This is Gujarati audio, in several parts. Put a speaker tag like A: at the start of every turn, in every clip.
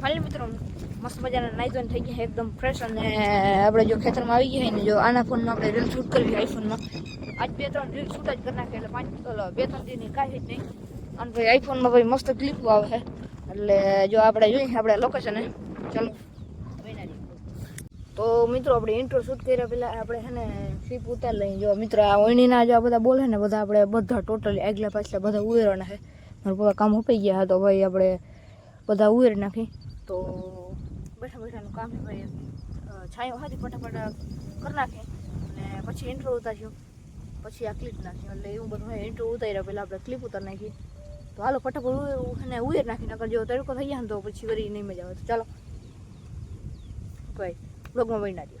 A: ફાળી મિત્રો મસ્ત મજાના નઈ જોન થઈ ગયા એકદમ ફ્રેશ અને આપણે જો ખેતરમાં આવી ગયા છે ને જો આના ફોન માં આપણે રીલ શૂટ કરી આઈફોન માં આજ બે ત્રણ રીલ શૂટ જ કરવા કે એટલે પાણી ઓલો બે ત્રણ દી ની કાઈ હે નઈ અન ભઈ આઈફોન માં ભઈ મસ્ત ક્લિપ આવે છે એટલે જો આપણે જો આપણે લોકેશન છે ચાલ તો મિત્રો આપણે ઇન્ટ્રો શૂટ કરીયા પેલા આપણે હેને ફી પૂતા લઈ જો મિત્રો આ ઓણીના જો બધા બોલે ને બધા આપણે બધા ટોટલી આગળ પાછળ બધા ઉેરણા છે મારું પપ્પા કામ હોપી ગયા હા તો ભઈ આપણે બધા ઉેરણા કે તો બેઠા બેઠા નું કામ થઈ જાય છાયો હાધી પટપટ કર નાખે અને પછી ઇન્ટ્રો ઉતાર્યો પછી આ ક્લિપ નાખી લે એવું બધું ઇન્ટ્રો ઉતાર્યો પહેલા આપણે ક્લિપ ઉતાર નાખી તો હાલો પટપટ અને ઉેર નાખી નકર જો તોયકો થઈ જાન તો પછી વરી નઈ મજા આવે તો ચાલો ભાઈ લોકો મળી નાdio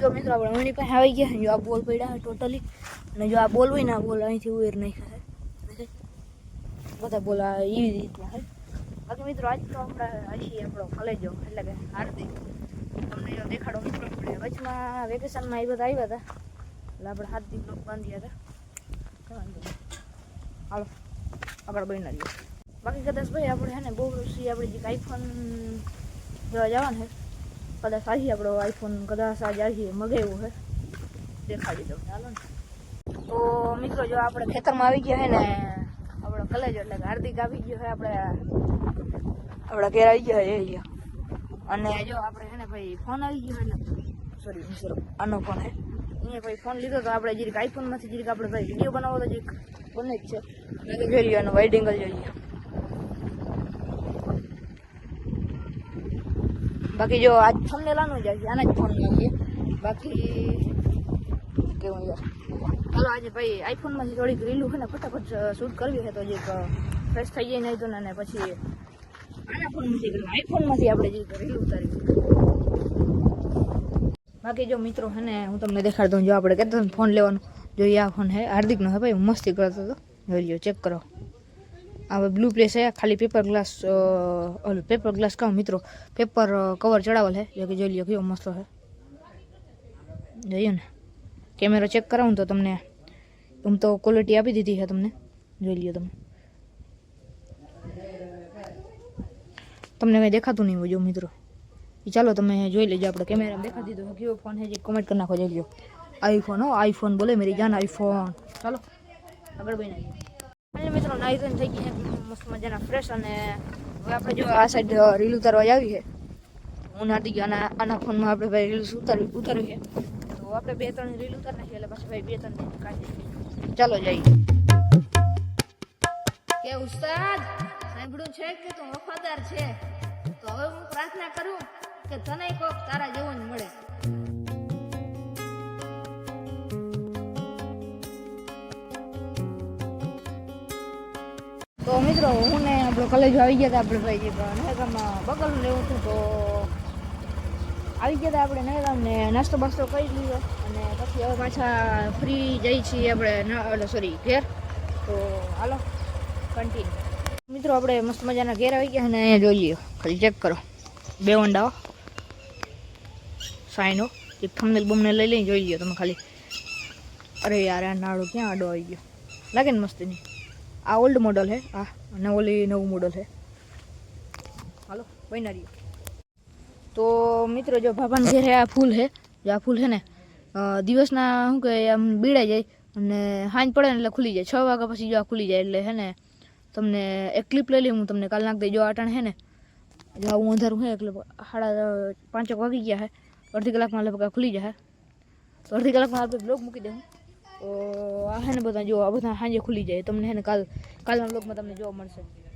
A: જો મિત્રો આપણે ની પાસે આવી ગયા જો આપ બોલ પડ્યા ટોટલી અને જો આપ બોલ વિના બોલ અહીંથી ઉેર નખાય બધા બોલા એ રીત માં છે બાકી મિત્રો આજ તો આપણે અહીં આપણો કલેજો એટલે કે હાર્દિક તમને દેખાડો મિત્રો વચમાં વેકેશનમાં એ બધા આવ્યા હતા એટલે આપણે હાર્દિક લોક બાંધ્યા હતા હાલો આપણે બની રહીએ બાકી કદાચ ભાઈ આપણે હે ને બહુ સી આપણે જે આઈફોન જોવા જવાનું છે કદાચ આજે આપણો આઈફોન કદાચ આજે આજે મગાવ્યું છે દેખાડી દઉં ચાલો ને તો મિત્રો જો આપણે ખેતરમાં આવી ગયા હે ને કલેજ એટલે હાર્દિક આવી ગયો છે આપણે આપણા ઘેર આવી ગયા એ અને જો આપણે ને ભાઈ ફોન આવી ગયો ને સોરી આનો ફોન હે અહીંયા ભાઈ ફોન લીધો તો આપણે જીરીક આઈફોનમાંથી જીરીક આપણે ભાઈ વિડીયો બનાવો તો જીરીક બને જ છે મેં તો જોઈ લ્યો એનો વાઇડ એંગલ બાકી જો આજ ફોન લેવાનું જ આના જ ફોન લઈએ બાકી કેવું યાર हेलो आज भाई आईफोन माही जोड़ी ग्रिलु है ना फटाफट शूट कर लियो है तो एक प्रेस खाइए नहीं तो नाने પછી આ ફોન નીચે આઈફોન માંથી આપણે જે ઉતારી બાકી જો મિત્રો હને હું તમને દેખાડ દઉં જો આપણે કેતો ફોન લેવાનો જો આ ફોન હે આર્દિક નો હે ભાઈ હું મસ્તી કરતો તો લ્યો ચેક કરો આ બલુપ્લેસ હે ખાલી paper glass all paper glass કા મિત્રો પેપર કવર ચડાવલ હે જો કે જો લ્યો જો મસ્તો હે જોઈને કેમેરા ચેક કરાવું તો તમને આમ તો ક્વોલિટી આપી દીધી છે તમને જોઈ લ્યો તમે તમને કંઈ દેખાતું નહીં હોય મિત્રો એ ચાલો તમે જોઈ લેજો આપણે કેમેરા દેખાતી દીધો કયો ફોન છે જે કોમેન્ટ કરી નાખો જોઈ લ્યો આઈફોન હો આઈફોન બોલે મેરી જાન આઈફોન ચાલો આગળ બની નાખીએ મિત્રો નાઈઝન થઈ ગઈ છે મસ્ત મજાના ફ્રેશ અને હવે આપણે જો આ સાઈડ રીલ ઉતારવા આવી છે હું નાટી ગયો આના આના ફોનમાં આપણે ભાઈ રીલ્સ ઉતારવી ઉતારવી છે આપણે બે ત્રણ રીલ ઉતાર નાખીએ એટલે પછી ભાઈ બે ત્રણ કાઢીએ ચાલો જઈએ કે ઉસ્તાદ સાંભળ્યું છે કે તું વફાદાર છે તો હવે હું પ્રાર્થના કરું કે તને કોક તારા જેવો જ મળે તો મિત્રો હું ને આપણો કોલેજ આવી ગયા હતા આપણે ભાઈ બગલ લેવું હતું તો આવી ગયા આપણે નહેરામ ને નાસ્તો બાસ્તો કરી લીધો અને પછી હવે પાછા ફ્રી જઈ છીએ આપણે એટલે સોરી ઘેર તો હાલો કન્ટિન્યુ મિત્રો આપણે મસ્ત મજાના ઘેર આવી ગયા અને અહીંયા જોઈ લઈએ ખાલી ચેક કરો બે ઊંડાઓ સાઈનો એક થંબનેલ બમને લઈ લઈને જોઈ લો તમે ખાલી અરે યાર આ નાળો ક્યાં આડો આવી ગયો લાગે ને મસ્તીની આ ઓલ્ડ મોડલ હે આ અને ઓલી નવું મોડલ હે હાલો બની तो मित्रों जो भापा घेर है आ फूल है जो आ फूल है ने दिवस ना शू कह आम बीड़ाई जाए हाँ हाँज पड़े खुली जाए छाया पी जो आ खुली जाए है तमने एक क्लिप ले ली हूँ तमने कल नाक दे जो आटाण है जो हूँ अंधारू है हाड़ा पांच एक वगी गया है अर्धी कलाक में लगभग खुली जाए तो अर्धी कलाक में लगभग ब्लॉग मूक दे तो आ है बता जो आ बता हाँ खुली जाए तमने काल कल कल ब्लॉग में तमने जो मैं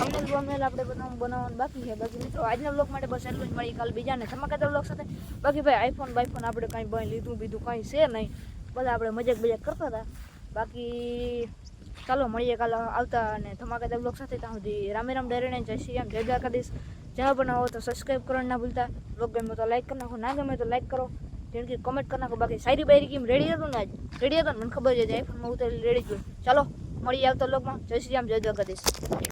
A: અમને રૂમ મે આપડે બધું બનાવવાનું બાકી છે બગું તો આજનો વ્લોગ માટે બસ આટલું જ મળી કાલે બીજા ને તમાગત વ્લોગ સાથે બાકી ભાઈ આઈફોન બાઈફોન આપણે કાઈ બઈ લીધું બીધું કાઈ છે નઈ બસ આપણે મજે મજે કરતા હતા બાકી ચાલો મળી કાલે આવતા અને તમાગત વ્લોગ સાથે ત્યાં સુધી રામે રામ જયરેણ જયશ્રીમ જયજગદેશ જો બનાવ્યો તો સબસ્ક્રાઇબ કરવાનું ના ભૂલતા વ્લોગ ગમે તો લાઈક કરના કો ના ગમે તો લાઈક કરો દેણકી કમેન્ટ કરના કો બાકી સારી બારી કીમ રેડી હતું ને આજ રેડી હતું મને ખબર જ જ આઈફોન માં ઉતરે રેડી જો ચાલો મળી આવતો વ્લોગ માં જયશ્રીમ જયજગદેશ